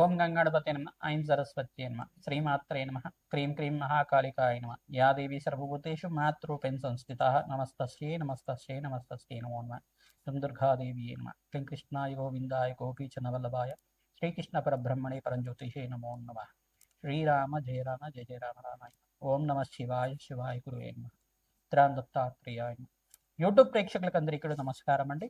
ఓం గంగణపతి నమ ఐం సరస్వతి నమ శ్రీమాత్రే నమ క్రీం క్రీం మహాకాళికాయ నమ. యా దేవి సర్వభూతేషు మాతృపేన్ సంస్థిత నమస్తస్యై నమస్తస్యై నమస్తస్యై నమో నమ. దుం దుర్గాదేవి నమ. క్లీం కృష్ణాయ గోవిందాయ గోపీచనవల్లభాయ శ్రీకృష్ణ పరబ్రహ్మణే పరంజ్యోతిషే నమో నమ. శ్రీరామ జయ రామ జయ జయ రామ రామాయ ఓం నమ శివాయ శివాయ గురువే నమ. త్రాన్ దత్తాత్రేయాయ యూట్యూబ్ ప్రేక్షకులకు అందరికీ నమస్కారం అండి.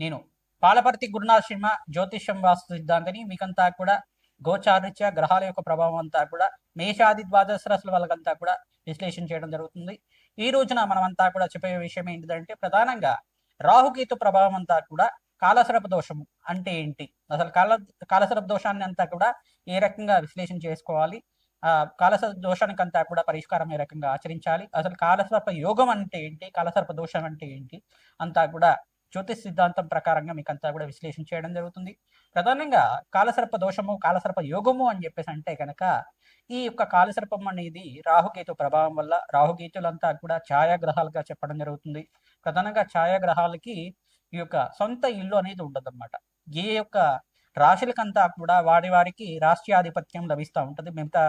నేను పాలపర్తి గురునాథ శర్మ జ్యోతిష్యం వాస్తు సిద్ధాంతని మీకంతా కూడా గోచారిత్య గ్రహాల యొక్క ప్రభావం అంతా కూడా మేషాది ద్వాదశ రాశుల వాళ్ళకంతా కూడా విశ్లేషణ చేయడం జరుగుతుంది. ఈ రోజున మనమంతా కూడా చెప్పే విషయం ఏంటిదంటే ప్రధానంగా రాహుకేతు ప్రభావం అంతా కూడా కాలసరప దోషము అంటే ఏంటి? అసలు కాల కాలసరప దోషాన్ని అంతా కూడా ఏ రకంగా విశ్లేషణ చేసుకోవాలి? ఆ కాలసర్ప దోషానికి అంతా కూడా పరిష్కారం ఏ రకంగా ఆచరించాలి? అసలు కాలసర్ప యోగం అంటే ఏంటి? కాలసర్ప దోషం అంటే ఏంటి? అంతా కూడా జ్యోతిష్ సిద్ధాంతం ప్రకారంగా మీకు అంతా కూడా విశ్లేషణ చేయడం జరుగుతుంది. ప్రధానంగా కాలసర్ప దోషము కాలసర్ప యోగము అని చెప్పేసి అంటే కనుక ఈ యొక్క కాలసర్పం అనేది రాహుకేతు ప్రభావం వల్ల రాహుకేతులంతా కూడా ఛాయాగ్రహాలుగా చెప్పడం జరుగుతుంది. ప్రధానంగా ఛాయాగ్రహాలకి ఈ యొక్క సొంత ఇల్లు అనేది ఉండదన్నమాట. ఏ యొక్క రాశులకంతా కూడా వారి వారికి రాష్ట్రాధిపత్యం లభిస్తూ ఉంటుంది. మిగతా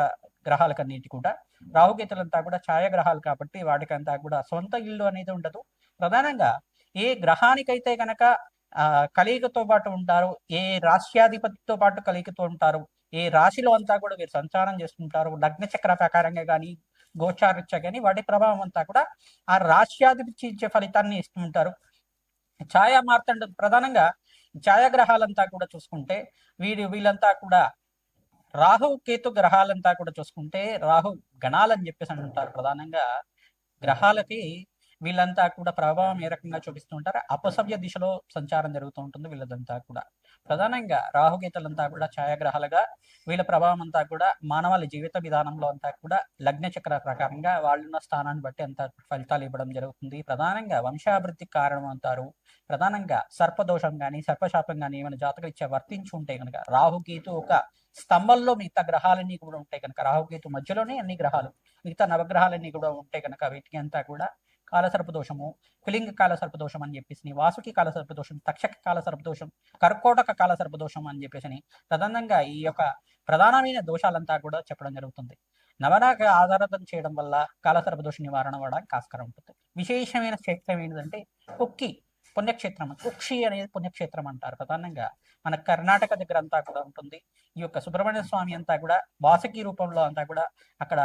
గ్రహాలకన్నిటి కూడా రాహుకేతులంతా కూడా ఛాయాగ్రహాలు కాబట్టి వాటికంతా కూడా సొంత ఇల్లు అనేది ఉండదు. ప్రధానంగా ఏ గ్రహానికైతే గనక ఆ కలియుగతో పాటు ఉంటారు ఏ రాష్ట్రాధిపతితో పాటు కలియుగతో ఉంటారు ఏ రాశిలో అంతా కూడా వీరు సంచారం చేస్తుంటారు లగ్న చక్ర ప్రకారంగా కానీ గోచారిత్య కానీ వాటి ప్రభావం అంతా కూడా ఆ రాష్ట్రాధిపతి ఇచ్చే ఫలితాన్ని ఇస్తుంటారు ఛాయా మార్తండ ప్రధానంగా ఛాయాగ్రహాలంతా కూడా చూసుకుంటే వీడి వీళ్ళంతా కూడా రాహు కేతు గ్రహాలంతా కూడా చూసుకుంటే రాహు గణాలని చెప్పేసి అంటుంటారు. ప్రధానంగా గ్రహాలకి వీళ్ళంతా కూడా ప్రభావం ఏ రకంగా చూపిస్తుంటారు అపసవ్య దిశలో సంచారం జరుగుతూ ఉంటుంది వీళ్ళదంతా కూడా. ప్రధానంగా రాహుగీతలంతా కూడా ఛాయాగ్రహాలుగా వీళ్ళ ప్రభావం అంతా కూడా మానవాళి జీవిత విధానంలో అంతా కూడా లగ్న చక్ర ప్రకారంగా వాళ్ళున్న స్థానాన్ని బట్టి అంత ఫలితాలు ఇవ్వడం జరుగుతుంది. ప్రధానంగా వంశాభివృద్ధికి కారణం అంటారు. ప్రధానంగా సర్పదోషం కానీ సర్పశాపం కానీ ఏమైనా జాతకరీత్యా వర్తించి ఉంటే కనుక రాహుకేతు ఒక స్తంభంలో మిగతా గ్రహాలన్నీ కూడా ఉంటాయి కనుక రాహుకేతు మధ్యలోనే అన్ని గ్రహాలు మిగతా నవగ్రహాలన్నీ కూడా ఉంటాయి కనుక వీటికి అంతా కూడా కాలసర్పదోషము కులింగ కాలసర్పదోషం అని చెప్పేసి వాసుకి కాలసర్పదోషం తక్షక కాలసర్పదోషం కర్కోటక కాలసర్పదోషం అని చెప్పేసి ప్రధానంగా ఈ యొక్క ప్రధానమైన దోషాలంతా కూడా చెప్పడం జరుగుతుంది. నవరాక ఆధారం చేయడం వల్ల కాలసర్పదోష నివారణ అవ్వడానికి ఆస్కారం ఉంటుంది. విశేషమైన క్షేత్రం ఏంటంటే కుక్కి పుణ్యక్షేత్రం కుక్షి అనేది పుణ్యక్షేత్రం అంటారు. ప్రధానంగా మన కర్ణాటక దగ్గర అంతా కూడా ఉంటుంది. ఈ యొక్క సుబ్రహ్మణ్య స్వామి అంతా కూడా వాసకి రూపంలో అంతా కూడా అక్కడ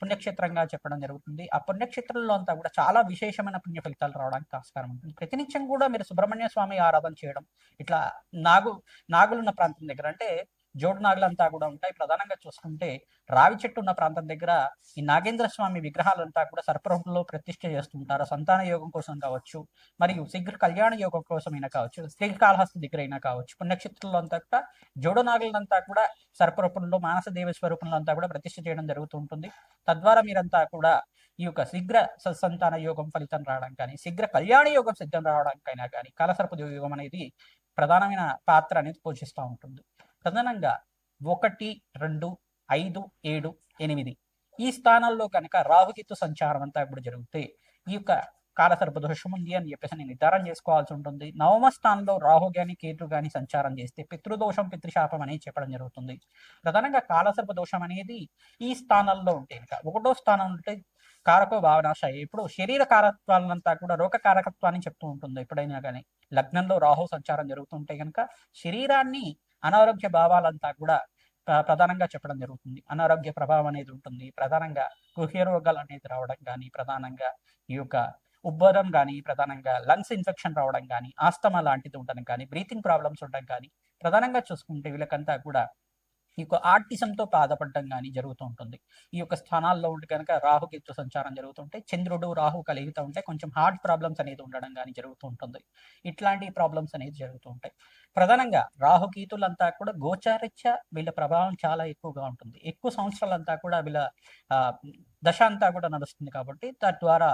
పుణ్యక్షేత్రంగా చెప్పడం జరుగుతుంది. ఆ పుణ్యక్షేత్రంలో అంతా కూడా చాలా విశేషమైన పుణ్య ఫలితాలు రావడానికి ఆస్కారం ఉంటుంది. ప్రతినిత్యం కూడా మీరు సుబ్రహ్మణ్య స్వామి ఆరాధన చేయడం ఇట్లా నాగు నాగులున్న ప్రాంతం దగ్గర అంటే జోడు నాగులంతా కూడా ఉంటాయి. ప్రధానంగా చూసుకుంటే రావి చెట్టు ఉన్న ప్రాంతం దగ్గర ఈ నాగేంద్ర స్వామి విగ్రహాలంతా కూడా సర్పరూపంలో ప్రతిష్ఠ చేస్తుంటారు. సంతాన యోగం కోసం కావచ్చు మరియు శీఘ్ర కళ్యాణ యోగం కోసమైనా కావచ్చు శ్రీకాళహస్తి దగ్గర అయినా కావచ్చు పుణ్యక్షేత్రంలో అంతా కూడా జోడు నాగులంతా కూడా సర్పరూపంలో మానస దేవ స్వరూపంలో అంతా కూడా ప్రతిష్ఠ చేయడం జరుగుతూ ఉంటుంది. తద్వారా మీరంతా కూడా ఈ యొక్క శీఘ్ర సత్సంతాన యోగం ఫలితం రావడం కానీ శీఘ్ర కళ్యాణ యోగం సిద్ధం రావడానికైనా కానీ కాలసర్ప యోగం అనేది ప్రధానమైన పాత్ర అనేది పోషిస్తూ ఉంటుంది. తదనంగా ఒకటి రెండు ఐదు ఏడు ఎనిమిది ఈ స్థానాల్లో కనుక రాహుకేతు సంచారం అంతా ఇప్పుడు జరిగితే ఈ యొక్క కాలసర్ప దోషం ఉంది అని చెప్పేసి నేను నిర్ధారణ చేసుకోవాల్సి ఉంటుంది. నవమ స్థానంలో రాహు గాని కేతు గాని సంచారం చేస్తే పితృదోషం పితృశాపం అనేది చెప్పడం జరుగుతుంది. ప్రధానంగా కాలసర్ప దోషం అనేది ఈ స్థానాల్లో ఉంటే ఇంకా ఒకటో స్థానం ఉంటే కారకో భావనాశ ఇప్పుడు శరీర కారకత్వాలంతా కూడా రోగ కారకత్వాన్ని చెప్తూ ఉంటుంది ఎప్పుడైనా కానీ లగ్నంలో రాహు సంచారం జరుగుతుంటే కనుక శరీరాన్ని అనారోగ్య భావాలంతా కూడా ప్రధానంగా చెప్పడం జరుగుతుంది. అనారోగ్య ప్రభావం అనేది ఉంటుంది. ప్రధానంగా గుహ్య రోగాలు అనేది రావడం కానీ ప్రధానంగా ఈ యొక్క ఉబ్బరం కానీ ప్రధానంగా లంగ్స్ ఇన్ఫెక్షన్ రావడం కానీ ఆస్తమా లాంటిది ఉండడం కానీ బ్రీతింగ్ ప్రాబ్లమ్స్ ఉండడం కానీ ప్రధానంగా చూసుకుంటే వీళ్ళకంతా కూడా ఈ యొక్క ఆర్టిజంతో బాధపడడం కానీ జరుగుతూ ఉంటుంది. ఈ యొక్క స్థానాల్లో ఉంటే కనుక రాహుకేతు సంచారం జరుగుతుంటే చంద్రుడు రాహు కలిగితూ ఉంటే కొంచెం హార్ట్ ప్రాబ్లమ్స్ అనేది ఉండడం కానీ జరుగుతూ ఉంటుంది. ఇట్లాంటి ప్రాబ్లమ్స్ అనేది జరుగుతూ ఉంటాయి. ప్రధానంగా రాహుకేతులంతా కూడా గోచారిత్య వీళ్ళ ప్రభావం చాలా ఎక్కువగా ఉంటుంది. ఎక్కువ సంవత్సరాలంతా కూడా వీళ్ళ ఆ, దశ అంతా కూడా నడుస్తుంది కాబట్టి తద్వారా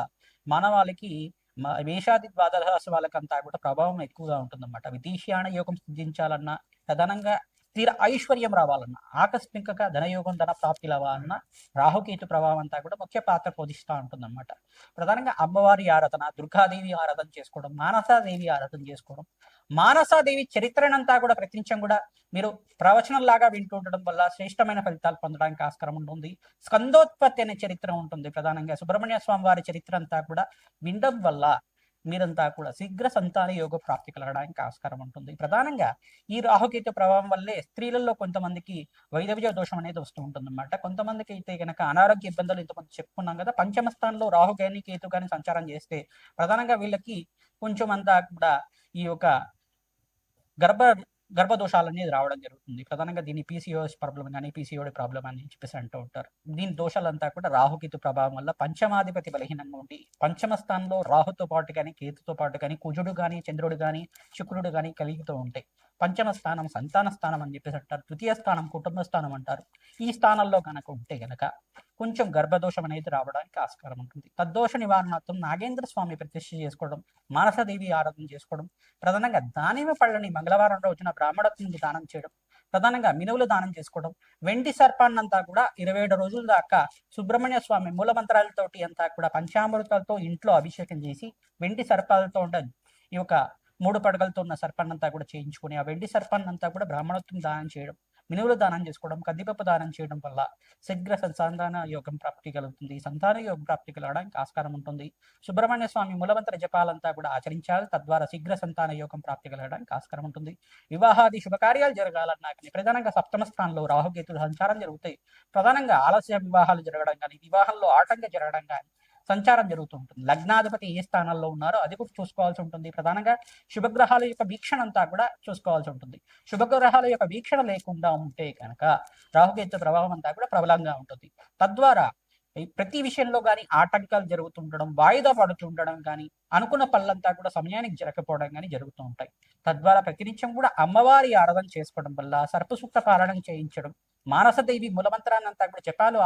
మానవాళికి మ- మేషాది ద్వాదశ వాళ్ళకంతా కూడా ప్రభావం ఎక్కువగా ఉంటుందన్నమాట. విదేశీయాన యోగం సిద్ధించాలన్నా ప్రధానంగా స్థిర ఐశ్వర్యం రావాలన్నా ఆకస్మికంగా ధనయోగం ధన ప్రాప్తి రావాలన్నా రాహుకేతు ప్రభావం అంతా కూడా ముఖ్య పాత్ర పోషిస్తూ ఉంటుందన్నమాట. ప్రధానంగా అమ్మవారి ఆరాధన దుర్గాదేవి ఆరాధన చేసుకోవడం మానసాదేవి ఆరాధన చేసుకోవడం మానసాదేవి చరిత్రనంతా కూడా ప్రతినిత్యం కూడా మీరు ప్రవచనంలాగా వింటూ ఉండడం వల్ల శ్రేష్టమైన ఫలితాలు పొందడానికి ఆస్కారం ఉంటుంది. స్కందోత్పత్తి అనే చరిత్ర ఉంటుంది ప్రధానంగా. సుబ్రహ్మణ్య స్వామి వారి చరిత్ర అంతా కూడా వినడం వల్ల మీరంతా కూడా శీఘ్ర సంతాన యోగ ప్రాప్తి కలగడానికి ఆస్కారం ఉంటుంది. ప్రధానంగా ఈ రాహుకేతు ప్రభావం వల్లే స్త్రీలలో కొంతమందికి వైదవ్య దోషం అనేది వస్తూ ఉంటుంది అనమాట కొంతమందికి అయితే కనుక అనారోగ్య ఇబ్బందులు ఇంతమంది చెప్పుకున్నాం కదా పంచమ స్థానంలో రాహు కానీ కేతు కానీ సంచారం చేస్తే ప్రధానంగా వీళ్ళకి కొంచెం అంతా కూడా ఈ యొక్క గర్భ గర్భదోషాలు అనేది రావడం జరుగుతుంది. ప్రధానంగా దీన్ని పీసీఓఎస్ ప్రాబ్లం కానీ పీసీఓడి ప్రాబ్లం అని చెప్పేసి అంటూ ఉంటారు. దీని దోషాలంతా కూడా రాహుకేతు ప్రభావం వల్ల పంచమాధిపతి బలహీనంగా ఉండి పంచమ స్థానంలో రాహుతో పాటు కానీ కేతుతో పాటు కానీ కుజుడు కానీ చంద్రుడు కానీ శుక్రుడు కానీ కలిగితో ఉంటాయి. పంచమ స్థానం సంతాన స్థానం అని చెప్పేసి అంటారు. తృతీయ స్థానం కుటుంబ స్థానం అంటారు. ఈ స్థానంలో కనుక ఉంటే గనక కొంచెం గర్భదోషం అనేది రావడానికి ఆస్కారం ఉంటుంది. తద్దోష నివారణార్థం నాగేంద్ర స్వామి ప్రతిష్ఠ చేసుకోవడం మానసదేవి ఆరాధన చేసుకోవడం ప్రధానంగా దానిమ పళ్ళని మంగళవారం రోజున బ్రాహ్మణత్వం దానం చేయడం ప్రధానంగా మినువులు దానం చేసుకోవడం వెండి సర్పాన్నంతా కూడా ఇరవై ఏడు రోజుల దాకా సుబ్రహ్మణ్య స్వామి మూల మంత్రాలతోటి అంతా కూడా పంచామృతాలతో ఇంట్లో అభిషేకం చేసి వెండి సర్పాలతో ఉండే ఈ యొక్క మూడు పడగలతో ఉన్న సర్పాన్నంతా కూడా చేయించుకొని ఆ వెండి సర్పాన్నంతా కూడా బ్రాహ్మణత్వం దానం చేయడం మినువులు దానం చేసుకోవడం కందిపప్పు దానం చేయడం వల్ల శీఘ్ర సంతాన యోగం ప్రాప్తి కలుగుతుంది. సంతాన యోగం ప్రాప్తి కలగడానికి ఆస్కారం ఉంటుంది. సుబ్రహ్మణ్య స్వామి మూలమంత్ర జపాలంతా కూడా ఆచరించాలి. తద్వారా శీఘ్ర సంతాన యోగం ప్రాప్తి కలగడానికి ఆస్కారం ఉంటుంది. వివాహాది శుభకార్యాలు జరగాలన్నా కానీ ప్రధానంగా సప్తమ స్థానంలో రాహుకేతులు సంచారం జరుగుతాయి. ప్రధానంగా ఆలస్య వివాహాలు జరగడం కానీ వివాహంలో ఆటంకం జరగడం కానీ సంచారం జరుగుతూ ఉంటుంది. లగ్నాధిపతి ఏ స్థానంలో ఉన్నారో అది కూడా చూసుకోవాల్సి ఉంటుంది. ప్రధానంగా శుభగ్రహాల యొక్క వీక్షణ అంతా కూడా చూసుకోవాల్సి ఉంటుంది. శుభగ్రహాల యొక్క వీక్షణ లేకుండా ఉంటే కనుక రాహుకేతు ప్రభావం అంతా కూడా ప్రబలంగా ఉంటుంది. తద్వారా ప్రతి విషయంలో కానీ ఆటంకాలు జరుగుతుండడం వాయిదా పడుతుండడం కానీ అనుకున్న పనులంతా కూడా సమయానికి జరగకపోవడం కానీ జరుగుతూ ఉంటాయి. తద్వారా ప్రతినిత్యం కూడా అమ్మవారి ఆరాధన చేసుకోవడం వల్ల సర్పసూక్త పాలన చేయించడం మానసదేవి మూలమంత్రాన్ని అంతా కూడా చెప్పాలు.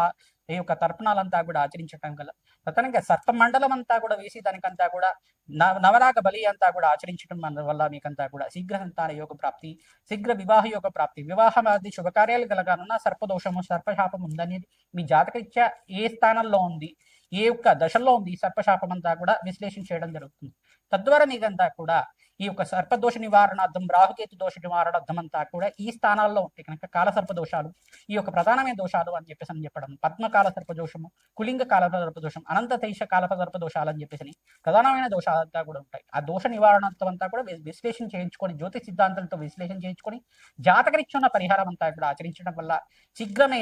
ఈ యొక్క తర్పణాలంతా కూడా ఆచరించటం గల ప్రధానంగా సర్ప మండలం అంతా కూడా వేసి దానికంతా కూడా నవ నవరాగ బలి అంతా కూడా ఆచరించడం వల్ల మీకంతా కూడా శీఘ్ర సంతాన యోగ ప్రాప్తి శీఘ్ర వివాహ యోగ ప్రాప్తి. వివాహం ఆది శుభకార్యాలు కలగాలన్నా సర్పదోషము సర్పశాపం ఉందనేది మీ జాతకరీత్యా ఏ స్థానంలో ఉంది ఏ యొక్క దశల్లో ఉంది సర్పశాపం అంతా కూడా విశ్లేషణ చేయడం జరుగుతుంది. తద్వారా మీకంతా కూడా ఈ యొక్క సర్పదోష నివారణార్థం రాహుకేతు దోష నివారణార్థం అంతా కూడా ఈ స్థానాల్లో ఉంటాయి కనుక కాల సర్ప దోషాలు ఈ యొక్క ప్రధానమైన దోషాలు అని చెప్పేసి అని చెప్పడం పద్మకాల సర్ప దోషము కులింగ కాల సర్పదోషం అనంత తైష కాల సర్పదోషాలు అని చెప్పేసి ప్రధానమైన దోషాలంతా కూడా ఉంటాయి. ఆ దోష నివారణార్థం అంతా కూడా విశ్లేషణ చేయించుకొని జ్యోతి సిద్ధాంతాలతో విశ్లేషణ చేయించుకొని జాతకరీత్యున్న పరిహారం అంతా కూడా ఆచరించడం వల్ల శీఘ్రమే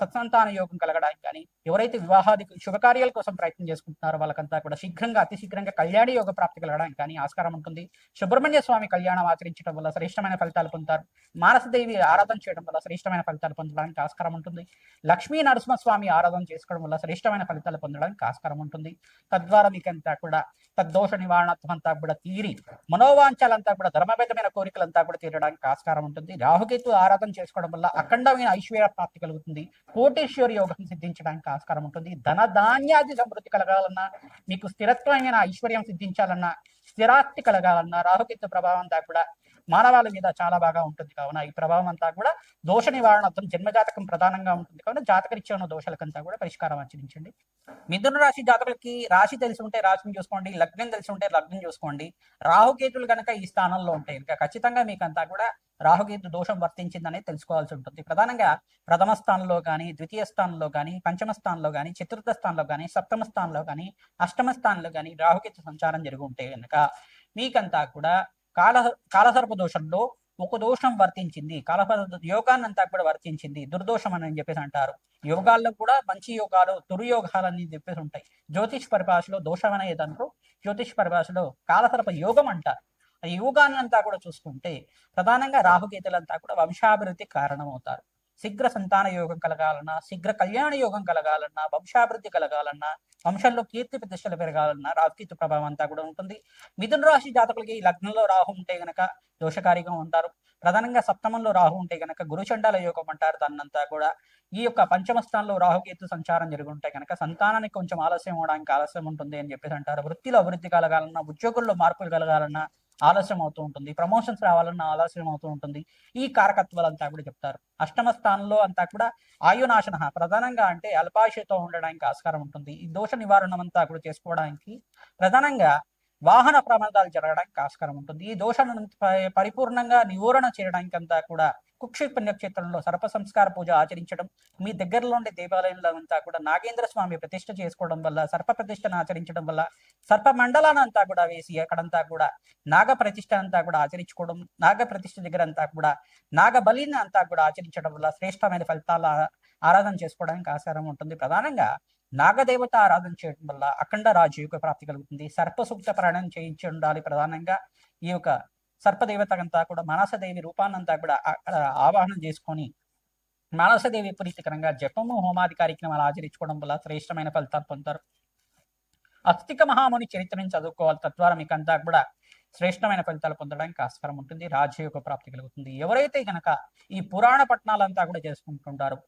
సత్సంతాన యోగం కలగడానికి కానీ ఎవరైతే వివాహాది శుభకార్యాల కోసం ప్రయత్నం చేసుకుంటున్నారో వాళ్ళకంతా కూడా శీఘ్రంగా అతి శీఘ్రంగా కళ్యాణ యోగ ప్రాప్తి కలగడానికి కానీ ఆస్కారం ఉంటుంది. సుబ్రహ్మణ్య స్వామి కళ్యాణం ఆచరించడం వల్ల శ్రేష్టమైన ఫలితాలు పొందుతారు. మానసదేవి ఆరాధన చేయడం వల్ల శ్రేష్టమైన ఫలితాలు పొందడానికి ఆస్కారం ఉంటుంది. లక్ష్మీ నరసింహస్వామి ఆరాధన చేసుకోవడం వల్ల శ్రేష్టమైన ఫలితాలు పొందడానికి ఆస్కారం ఉంటుంది. తద్వారా మీకంతా కూడా తద్దోష నివారణత్వం అంతా కూడా తీరి మనోవాంఛాలంతా కూడా ధర్మబద్ధమైన కోరికలంతా కూడా తీరడానికి ఆస్కారం ఉంటుంది. రాహుకేతు ఆరాధన చేసుకోవడం వల్ల అఖండమైన ఐశ్వర్య ప్రాప్తి కలుగుతుంది. కోటేశ్వర యోగం సిద్ధించడానికి ఆస్కారం ఉంటుంది. ధన ధాన్యాది సమృద్ధి కలగాలన్నా మీకు స్థిరత్వమైన ఐశ్వర్యం సిద్ధించాలన్నా స్థిరాస్తి కలగాలన్నా రాహుకేతు ప్రభావం దాకా కూడా మానవాళి మీద చాలా బాగా ఉంటుంది కావున ఈ ప్రభావం అంతా కూడా దోష నివారణార్థం జన్మజాతకం ప్రధానంగా ఉంటుంది కావున జాతకరీత్యా ఉన్న దోషాలకంతా కూడా పరిష్కారం ఆచరించండి. మిథున రాశి జాతకులకి రాశి తెలిసి ఉంటే రాశిని చూసుకోండి లగ్నం తెలిసి ఉంటే లగ్నం చూసుకోండి. రాహుకేతులు కనుక ఈ స్థానంలో ఉంటాయి ఇంకా ఖచ్చితంగా మీకంతా కూడా రాహుకేతు దోషం వర్తించిందనే తెలుసుకోవాల్సి ఉంటుంది. ప్రధానంగా ప్రథమ స్థానంలో కానీ ద్వితీయ స్థానంలో కానీ పంచమ స్థానంలో కానీ చతుర్థ స్థానంలో కానీ సప్తమ స్థానంలో కానీ అష్టమ స్థానంలో కానీ రాహుకేతు సంచారం జరిగి ఉంటే కనుక మీకంతా కూడా కాల కాలసర్ప దోషంలో ఒక దోషం వర్తించింది. కాలసర్ప యోగాన్ని అంతా కూడా వర్తించింది. దుర్దోషం అని చెప్పేసి అంటారు. యోగాల్లో కూడా మంచి యోగాలు దుర్యోగాలు అని చెప్పేసి ఉంటాయి. జ్యోతిష్ పరిభాషలో దోషం అనేది అంటారు జ్యోతిష్ పరిభాషలో కాలసర్ప యోగం అంటారు. ఆ యోగాన్ని అంతా కూడా చూసుకుంటే ప్రధానంగా రాహుకేతులంతా కూడా వంశాభివృద్ధి కారణమవుతారు. శీఘ్ర సంతాన యోగం కలగాలన్నా శీఘ్ర కళ్యాణ యోగం కలగాలన్నా వంశాభివృద్ధి కలగాలన్నా వంశంలో కీర్తి ప్రతిష్టలు పెరగాలన్నా రాహుకేతు ప్రభావం అంతా కూడా ఉంటుంది. మిథున రాశి జాతకులకి ఈ లగ్నంలో రాహు ఉంటే గనక దోషకారిగా ఉంటారు. ప్రధానంగా సప్తమంలో రాహు ఉంటే గనక గురుచండాల యోగం అంటారు దాన్నంతా కూడా. ఈ యొక్క పంచమ స్థానంలో రాహుకేతు సంచారం జరిగి ఉంటే కనుక సంతానానికి కొంచెం ఆలస్యం అవడానికి ఆలస్యం ఉంటుంది అని చెప్పేసి అంటారు. వృత్తిలో అభివృద్ధి కలగాలన్నా ఉద్యోగుల్లో మార్పులు కలగాలన్నా ఆలస్యం అవుతూ ఉంటుంది. ప్రమోషన్స్ రావాలన్నా ఆలస్యం అవుతూ ఉంటుంది. ఈ కారకత్వాలంతా కూడా చెప్తారు. అష్టమ స్థానంలో అంతా కూడా ఆయునాశన. ప్రధానంగా అంటే అల్పాయుషతో ఉండడానికి ఆస్కారం ఉంటుంది. ఈ దోష నివారణ అంతా కూడా చేసుకోవడానికి ప్రధానంగా వాహన ప్రమాదాలు జరగడానికి ఆస్కారం ఉంటుంది. ఈ దోషాలను పరిపూర్ణంగా నివారణ చేయడానికి అంతా కూడా కుక్షి పుణ్యక్షేత్రంలో సర్ప సంస్కార పూజ ఆచరించడం మీ దగ్గరలో ఉండే దేవాలయంలో అంతా కూడా నాగేంద్ర స్వామి ప్రతిష్ఠ చేసుకోవడం వల్ల సర్ప ప్రతిష్టను ఆచరించడం వల్ల సర్ప మండలాన్ని అంతా కూడా వేసి అక్కడంతా కూడా నాగ ప్రతిష్ట అంతా కూడా ఆచరించుకోవడం నాగ ప్రతిష్ఠ దగ్గర అంతా కూడా నాగ బలిని అంతా కూడా ఆచరించడం వల్ల శ్రేష్టమైన ఫలితాల ఆరాధన చేసుకోవడానికి ఆస్కారం ఉంటుంది. ప్రధానంగా నాగదేవత ఆరాధన చేయడం వల్ల అఖండ రాజయోగ ప్రాప్తి కలుగుతుంది. సర్పసూక్త ప్రయాణం ప్రాణం చేయించి ఉండాలి ప్రధానంగా. ఈ యొక్క సర్పదేవత అంతా కూడా మానసదేవి రూపానంతా కూడా ఆవాహనం చేసుకొని మానసదేవి ప్రీతికరంగా జపము హోమాది కార్యక్రమాలు ఆచరించుకోవడం వల్ల శ్రేష్టమైన ఫలితాలు పొందుతారు. అస్తిక మహాముని చరిత్రను చదువుకోవాలి. తద్వారా మీకు అంతా కూడా శ్రేష్టమైన ఫలితాలు పొందడానికి ఆస్కారం ఉంటుంది. రాజయోగ ప్రాప్తి కలుగుతుంది. ఎవరైతే గనక ఈ పురాణ పట్టణాలంతా కూడా చేసుకుంటుంటారో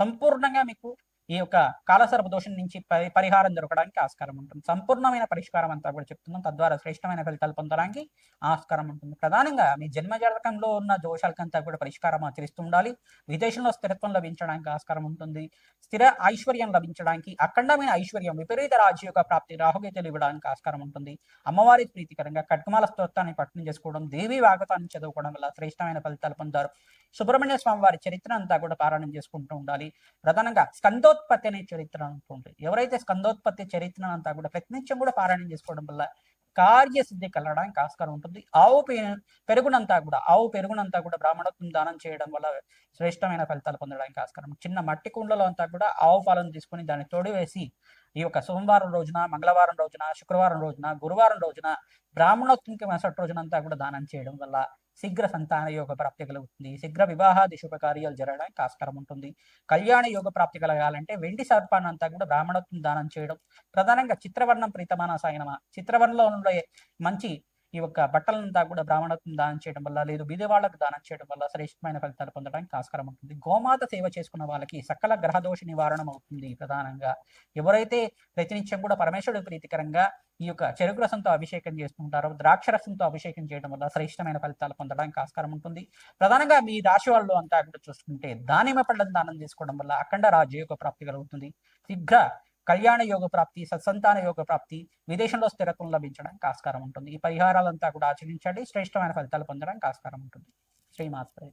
సంపూర్ణంగా మీకు ఈ యొక్క కాలసర్ప దోషం నుంచి పరి పరిహారం దొరకడానికి ఆస్కారం ఉంటుంది. సంపూర్ణమైన పరిష్కారం అంతా కూడా చెప్తున్నాం. తద్వారా శ్రేష్టమైన ఫలితాలు పొందడానికి ఆస్కారం ఉంటుంది. ప్రధానంగా మీ జన్మ జాతకంలో ఉన్న దోషాలకంతా కూడా పరిష్కారం ఆచరిస్తూ ఉండాలి. విదేశంలో స్థిరత్వం లభించడానికి ఆస్కారం ఉంటుంది. స్థిర ఐశ్వర్యం లభించడానికి అఖండమైన ఐశ్వర్యం విపరీత రాజయోగ ప్రాప్తి రాహుగీతలు ఇవ్వడానికి ఆస్కారం ఉంటుంది. అమ్మవారి ప్రీతికరంగా కట్కమాల స్తోత్రాన్ని పట్టణం చేసుకోవడం దేవి వాగతాన్ని చదువుకోవడం వల్ల శ్రేష్టమైన ఫలితాలు పొందారు. సుబ్రహ్మణ్య స్వామి వారి చరిత్ర అంతా కూడా పారాయణం చేసుకుంటూ ఉండాలి. ప్రధానంగా స్కందోత్పత్తి అనే చరిత్ర ఉంటుంది. ఎవరైతే స్కందోత్పత్తి చరిత్ర అంతా కూడా ప్రతినిత్యం కూడా పారాయణం చేసుకోవడం వల్ల కార్యసిద్ధి కలగడానికి ఆస్కారం ఉంటుంది. ఆవు పెరుగునంతా కూడా ఆవు పెరుగునంతా కూడా బ్రాహ్మణత్వం దానం చేయడం వల్ల శ్రేష్టమైన ఫలితాలు పొందడానికి ఆస్కారం. చిన్న మట్టి కుండలో అంతా కూడా ఆవు పాలను తీసుకొని దాన్ని తోడివేసి ఈ యొక్క సోమవారం రోజున మంగళవారం రోజున శుక్రవారం రోజున గురువారం రోజున బ్రాహ్మణోత్వంకి మరుసటి రోజునంతా కూడా దానం చేయడం వల్ల శీఘ్ర సంతాన యోగ ప్రాప్తి కలుగుతుంది. శీఘ్ర వివాహాది శుభకార్యాలు జరగడానికి ఆస్కారం ఉంటుంది కళ్యాణ యోగ ప్రాప్తి కలగాలంటే వెండి సర్పాన్ని అంతా కూడా బ్రాహ్మణత్వం దానం చేయడం. ప్రధానంగా చిత్రవర్ణం ప్రీతమాన సాయనమ చిత్రవర్ణంలో ఉండే మంచి ఈ యొక్క బట్టలంతా కూడా బ్రాహ్మణత్వం దానం చేయడం వల్ల లేదు బీదవాళ్ళకు దానం చేయడం వల్ల శ్రేష్టమైన ఫలితాలు పొందడానికి ఆస్కారం ఉంటుంది. గోమాత సేవ చేసుకున్న వాళ్ళకి సకల గ్రహదోష నివారణం అవుతుంది ప్రధానంగా. ఎవరైతే ప్రతినిత్యం కూడా పరమేశ్వరుడు ప్రీతికరంగా ఈ యొక్క చెరుకు రసంతో అభిషేకం చేస్తుంటారో ద్రాక్ష రసంతో అభిషేకం చేయడం వల్ల శ్రేష్టమైన ఫలితాలు పొందడానికి ఆస్కారం ఉంటుంది. ప్రధానంగా మీ రాశి వాళ్ళు అంతా కూడా చూసుకుంటే దానిమ్మ పళ్ళను దానం చేసుకోవడం వల్ల అఖండ రాజయోగ ప్రాప్తి కలుగుతుంది. శీఘ్ర కళ్యాణ యోగ ప్రాప్తి సత్సంతాన యోగ ప్రాప్తి విదేశంలో స్థిరత్వం లభించడానికి ఆస్కారం ఉంటుంది. ఈ పరిహారాలంతా కూడా ఆచరించండి. శ్రేష్టమైన ఫలితాలు పొందడానికి ఆస్కారం ఉంటుంది. శ్రీమాత్రే.